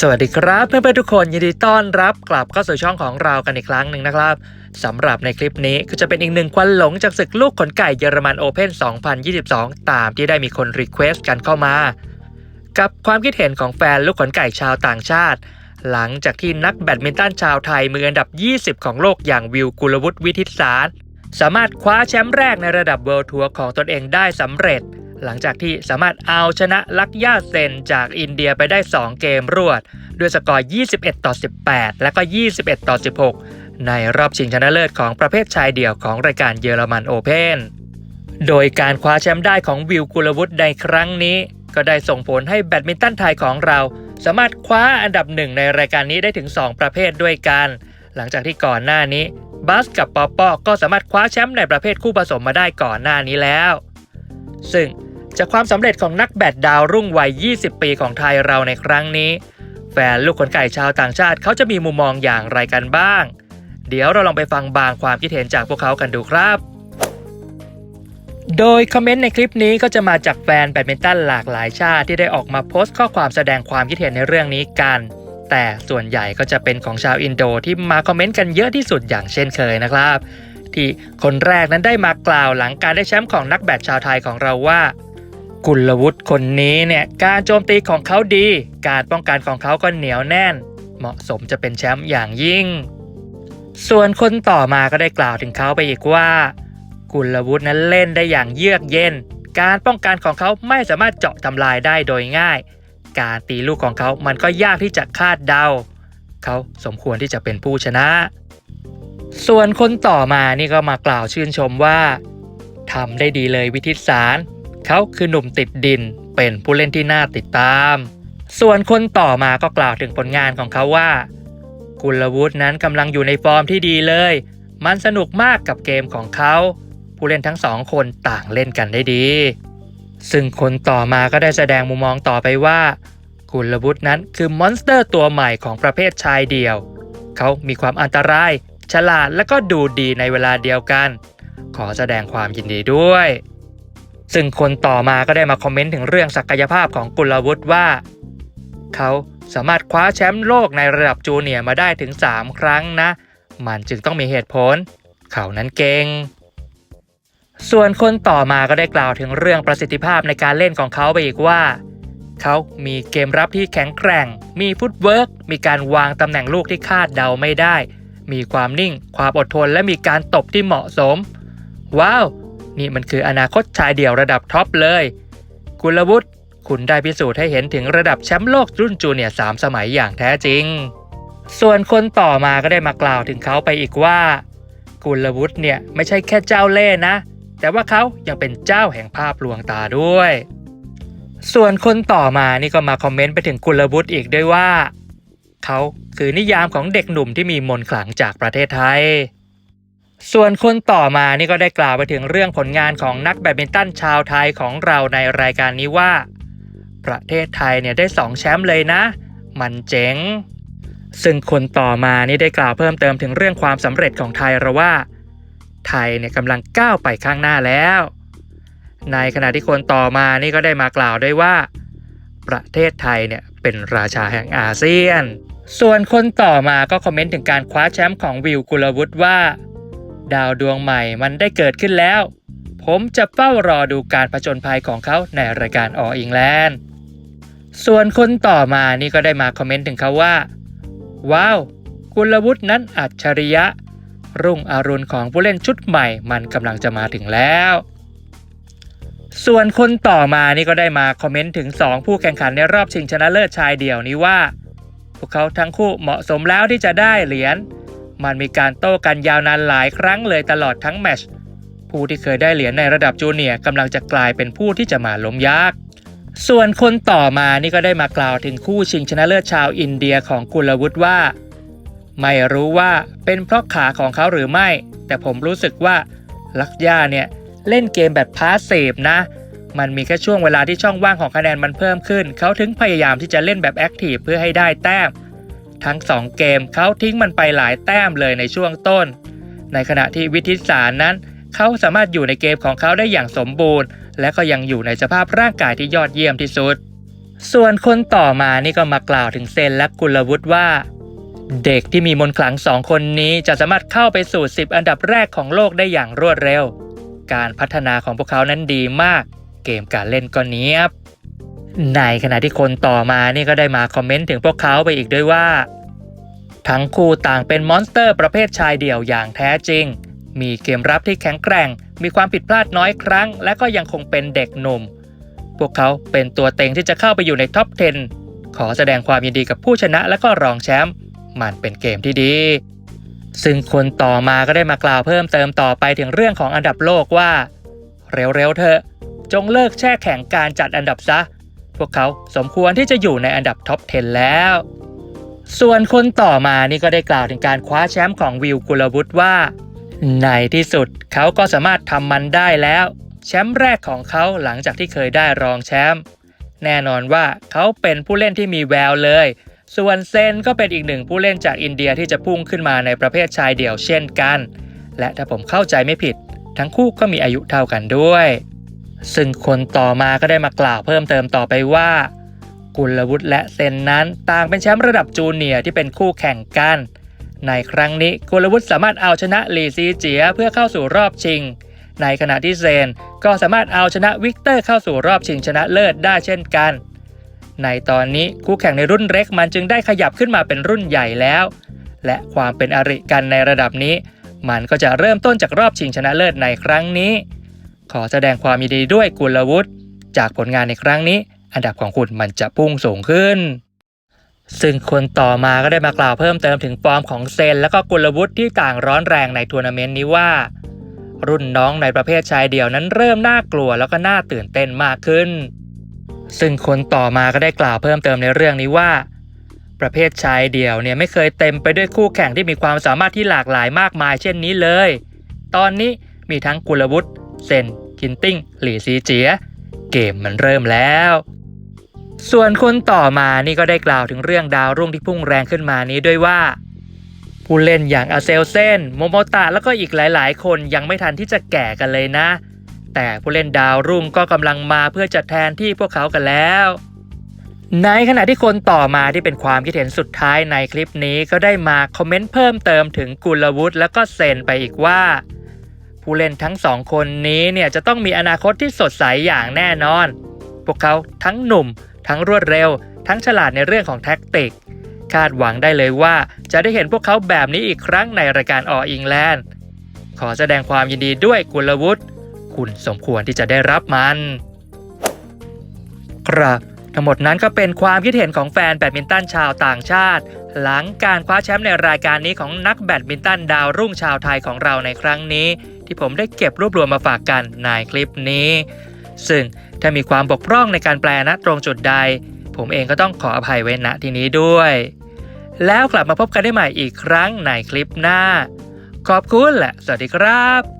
สวัสดีครับเพื่อนๆทุกคนยินดีต้อนรับกลับเข้าสู่ช่องของเรากันอีกครั้งหนึ่งนะครับสำหรับในคลิปนี้ก็จะเป็นอีกหนึ่งควันหลงจากศึกลูกขนไก่เยอรมันโอเพน2022 ตามที่ได้มีคนรีเควสต์กันเข้ามา กับความคิดเห็นของแฟนลูกขนไก่ชาวต่างชาติ หลังจากที่นักแบดมินตันชาวไทยมืออันดับ 20 ของโลกอย่างวิวกุลวุฒิวิทิตสารสามารถคว้าแชมป์แรกในระดับเวิลด์ทัวร์ของตนเองได้สำเร็จ หลังจากที่สามารถเอาชนะลักย่าเซนจากอินเดียไปได้ 2 เกมรวด ด้วยสกอร์ 21 ต่อ 18 และก็ 21 ต่อ 16 ในรอบชิงชนะเลิศของประเภทชายเดี่ยวของรายการเยอรมันโอเพนโดยการคว้าแชมป์ได้ของวิวกุลวุฒิในครั้งนี้ ก็ได้ส่งผลให้แบดมินตันไทยของเรา สามารถคว้าอันดับหนึ่งในรายการนี้ได้ถึง 2 ประเภทด้วยกัน หลังจากที่ก่อนหน้านี้บัสกับปอปอก็สามารถคว้าแชมป์ในประเภทคู่ผสมมาได้ก่อนหน้านี้แล้ว ซึ่ง จากความสำเร็จของนักแบดดาวรุ่งวัย 20 ปีของไทยเราในครั้งนี้ แฟนลูกขนไก่ชาวต่างชาติเขาจะมีมุมมองอย่างไรกันบ้าง เดี๋ยวเราลองไปฟังบางความคิดเห็นจากพวกเขากันดูครับ โดยคอมเมนต์ในคลิปนี้ก็จะมาจากแฟนแบดมินตันหลากหลายชาติที่ได้ออกมาโพสต์ข้อความแสดงความคิดเห็นในเรื่องนี้กัน แต่ส่วนใหญ่ก็จะเป็นของชาวอินโดที่มาคอมเมนต์กันเยอะที่สุดอย่างเช่นเคยนะครับที่คนแรกนั้นได้มากล่าวหลังการได้แชมป์ของนักแบดชาวไทยของเราว่า กุลวุฒิคนนี้เนี่ยการโจมตีของเขาดี การป้องกันของเขาก็เหนียวแน่น เหมาะสมจะเป็นแชมป์อย่างยิ่ง ส่วนคนต่อมาก็ได้กล่าวถึงเขาไปอีกว่า กุลวุฒินั้นเล่นได้อย่างเยือกเย็น การป้องกันของเขาไม่สามารถเจาะทำลายได้โดยง่าย การตีลูกของเขามันก็ยากที่จะคาดเดา เขาสมควรที่จะเป็นผู้ชนะ ส่วนคนต่อมานี่ก็มากล่าวชื่นชมว่าทำได้ดีเลยวิทิตสาร เขาคือหนุ่มติดดิน เป็นผู้เล่นที่น่าติดตาม ส่วนคนต่อมาก็กล่าวถึงผลงานของเขาว่า กุลวุฒินั้นกำลังอยู่ในฟอร์มที่ดีเลย มันสนุกมากกับเกมของเขา ผู้เล่นทั้งสองคนต่างเล่นกันได้ดี ซึ่งคนต่อมาก็ได้แสดงมุมมองต่อไปว่า กุลวุฒินั้นคือมอนสเตอร์ตัวใหม่ของประเภทชายเดี่ยว เขามีความอันตราย ฉลาดและก็ดูดีในเวลาเดียวกัน ขอแสดงความยินดีด้วย ซึ่งคนต่อมาก็ได้มาคอมเมนต์ถึงเรื่องศักยภาพของกุลวุฒิว่า เขาสามารถคว้าแชมป์โลกในระดับจูเนียร์มาได้ถึง 3 ครั้งนะ มันจึงต้องมีเหตุผล เขานั้นเก่งส่วนคนต่อมาก็ได้กล่าวถึงเรื่องประสิทธิภาพในการเล่นของเขาไปอีกว่า เขามีเกมรับที่แข็งแกร่ง มีฟุตเวิร์กมีการวางตำแหน่งลูกที่คาดเดาไม่ได้ มีความนิ่ง ความอดทนและมีการตบที่เหมาะสม ว้าว นี่มันคืออนาคตชายเดี่ยวระดับท็อปเลยกุลวุฒิคุณได้พิสูจน์ให้เห็นถึงระดับแชมป์โลกรุ่นจูเนียร์สามสมัยอย่างแท้จริง ส่วนคนต่อมาก็ได้มากล่าวถึงเขาไปอีกว่ากุลวุฒิเนี่ยไม่ใช่แค่เจ้าเล่ห์นะ แต่ว่าเขายังเป็นเจ้าแห่งภาพลวงตาด้วย ส่วนคนต่อมานี่ก็มาคอมเมนต์ไปถึงกุลวุฒิอีกด้วยว่า เขาคือนิยามของเด็กหนุ่มที่มีมนต์ขลังจากประเทศไทย ส่วนคนต่อมานี่ก็ได้กล่าวไปถึงเรื่องผลงานของนักแบดมินตันชาวไทยของเราในรายการนี้ว่า ประเทศไทยเนี่ยได้2แชมป์เลยนะ มันเจ๋ง ซึ่งคนต่อมานี่ได้กล่าวเพิ่มเติมถึงเรื่องความสำเร็จของไทยเราว่า ไทยเนี่ยกำลังก้าวไปข้างหน้าแล้ว ในขณะที่คนต่อมานี่ก็ได้มากล่าวด้วยว่า ประเทศไทยเนี่ยเป็นราชาแห่งอาเซียน ส่วนคนต่อมาก็คอมเมนต์ถึงการคว้าแชมป์ของวิวกุลวุฒิว่า ดาวดวงใหม่มันได้เกิดขึ้นแล้ว ผมจะเฝ้ารอดูการผจญภัยของเขาในรายการอออิงแลนด์ส่วนคนต่อมานี่ก็ได้มาคอมเมนต์ถึงเขาว่า ว้าว กุลวุฒินั้นอัจฉริยะ รุ่งอรุณของผู้เล่นชุดใหม่มันกำลังจะมาถึงแล้ว ส่วนคนต่อมานี่ก็ได้มาคอมเมนต์ถึง 2 ผู้แข่งขันในรอบชิงชนะเลิศชายเดี่ยวนี้ว่า พวกเขาทั้งคู่เหมาะสมแล้วที่จะได้เหรียญ มันมีการโต้กันยาวนานหลายครั้งเลยตลอดทั้งแมชผู้ที่เคยได้เหรียญในระดับจูเนียร์กำลังจะกลายเป็นผู้ที่จะมาล้มยักษ์ส่วนคนต่อมานี่ก็ได้มากล่าวถึงคู่ชิงชนะเลิศชาวอินเดียของกุลวุฒิว่า ไม่รู้ว่าเป็นเพราะขาของเขาหรือไม่ แต่ผมรู้สึกว่าลักย่าเนี่ยเล่นเกมแบบพาสซีฟนะ มันมีแค่ช่วงเวลาที่ช่องว่างของคะแนนมันเพิ่มขึ้น เขาถึงพยายามที่จะเล่นแบบแอคทีฟเพื่อให้ได้แต้ม ทั้ง 2 เกมเขาทิ้งมันไปหลายแต้มเลยในช่วงต้น ในขณะที่วิทิสารนั้น เขาสามารถอยู่ในเกมของเขาได้อย่างสมบูรณ์ และก็ยังอยู่ในสภาพร่างกายที่ยอดเยี่ยมที่สุด ส่วนคนต่อมานี่ก็มากล่าวถึงเซนและกุลวุฒิว่า เด็กที่มีมนต์ขลังสองคนนี้จะสามารถเข้าไปสู่ 10 อันดับแรกของโลกได้อย่างรวดเร็ว การพัฒนาของพวกเขานั้นดีมาก เกมการเล่นก็เนี้ยบ ในขณะที่คนต่อมานี่ก็ได้มาคอมเมนต์ถึงพวกเขาไปอีกด้วยว่า ทั้งคู่ต่างเป็นมอนสเตอร์ประเภทชายเดี่ยวอย่างแท้จริง มีเกมรับที่แข็งแกร่ง มีความผิดพลาดน้อยครั้ง และก็ยังคงเป็นเด็กหนุ่ม พวกเขาเป็นตัวเต็งที่จะเข้าไปอยู่ในท็อป 10 ขอแสดงความยินดีกับผู้ชนะและก็รองแชมป์มันเป็นเกมที่ดี ซึ่งคนต่อมาก็ได้มากล่าวเพิ่มเติมต่อไปถึงเรื่องของอันดับโลกว่า เร็วๆเถอะจงเลิกแช่แข็งการจัดอันดับซะ พวกเขาสมควรที่จะอยู่ในอันดับท็อป 10 แล้ว ส่วนคนต่อมานี่ก็ได้กล่าวถึงการคว้าแชมป์ของวิวกุลวุฒิว่า ในที่สุดเขาก็สามารถทำมันได้แล้ว แชมป์แรกของเขาหลังจากที่เคยได้รองแชมป์แน่นอนว่าเขาเป็นผู้เล่นที่มีแววเลย ส่วนเซนก็เป็นอีกหนึ่งผู้เล่นจากอินเดียที่จะพุ่งขึ้นมาในประเภทชายเดี่ยวเช่นกัน และถ้าผมเข้าใจไม่ผิด ทั้งคู่ก็มีอายุเท่ากันด้วย ซึ่งคนต่อมาก็ได้มากล่าวเพิ่มเติมต่อไปว่ากุลวุฒิและเซนนั้นต่างเป็นแชมป์ระดับจูเนียร์ที่เป็นคู่แข่งกัน ในครั้งนี้กุลวุฒิสามารถเอาชนะลีซีเจียเพื่อเข้าสู่รอบชิง ในขณะที่เซนก็สามารถเอาชนะวิกเตอร์เข้าสู่รอบชิงชนะเลิศได้เช่นกัน ในตอนนี้คู่แข่งในรุ่นเล็กมันจึงได้ขยับขึ้นมาเป็นรุ่นใหญ่แล้ว และความเป็นอริกันในระดับนี้ มันก็จะเริ่มต้นจากรอบชิงชนะเลิศในครั้งนี้ ขอแสดงความยินดีด้วยกุลวุฒิจากผลงานในครั้งนี้ อันดับของคุณมันจะพุ่งสูงขึ้น ซึ่งคนต่อมาก็ได้มากล่าวเพิ่มเติมถึงฟอร์มของเซน และก็กุลวุฒิที่ต่างร้อนแรงในทัวร์นาเมนต์นี้ว่า รุ่นน้องในประเภทชายเดี่ยวนั้นเริ่มน่ากลัวแล้วก็น่าตื่นเต้นมากขึ้น ซึ่งคนต่อมาก็ได้กล่าวเพิ่มเติมในเรื่องนี้ว่า ประเภทชายเดี่ยวเนี่ยไม่เคยเต็มไปด้วยคู่แข่งที่มีความสามารถที่หลากหลายมากมายเช่นนี้เลย ตอนนี้มีทั้งกุลวุฒิ เซนกินติ้งหลี่ซีเจีย เกมมันเริ่มแล้ว ส่วนคนต่อมานี่ก็ได้กล่าวถึงเรื่องดาวรุ่งที่พุ่งแรงขึ้นมานี้ด้วยว่า ผู้เล่นอย่างอาเซลเซนโมโมตะแล้วก็อีกหลาย ๆ คนยังไม่ทันที่จะแก่กันเลยนะ แต่ผู้เล่นดาวรุ่งก็กำลังมาเพื่อจะแทนที่พวกเขากันแล้วในขณะที่คนต่อมาที่เป็นความคิดเห็นสุดท้ายในคลิปนี้ก็ได้มาคอมเมนต์เพิ่มเติมถึงกุลวุฒิแล้วก็เซนไปอีกว่า ผู้เล่นทั้งสองคนนี้เนี่ยจะต้องมีอนาคตที่สดใสอย่างแน่นอน พวกเขาทั้งหนุ่ม ทั้งรวดเร็ว ทั้งฉลาดในเรื่องของแท็กติก คาดหวังได้เลยว่าจะได้เห็นพวกเขาแบบนี้อีกครั้งในรายการอออิงแลนด์ ขอแสดงความยินดีด้วยกุลวุฒิคุณสมควรที่จะได้รับมัน ครับทั้งหมดนั้นก็เป็นความคิดเห็นของแฟนแบดมินตันชาวต่างชาติ หลังการคว้าแชมป์ในรายการนี้ของนักแบดมินตันดาวรุ่งชาวไทยของเราในครั้งนี้ ที่ผมได้เก็บรวบรวมมาฝากกันในคลิปนี้ ซึ่งถ้ามีความบกพร่องในการแปลนะตรงจุดใด ผมเองก็ต้องขออภัยไว้ณที่นี้ด้วย แล้วกลับมาพบกันได้ใหม่อีกครั้งในคลิปหน้า ขอบคุณและสวัสดีครับ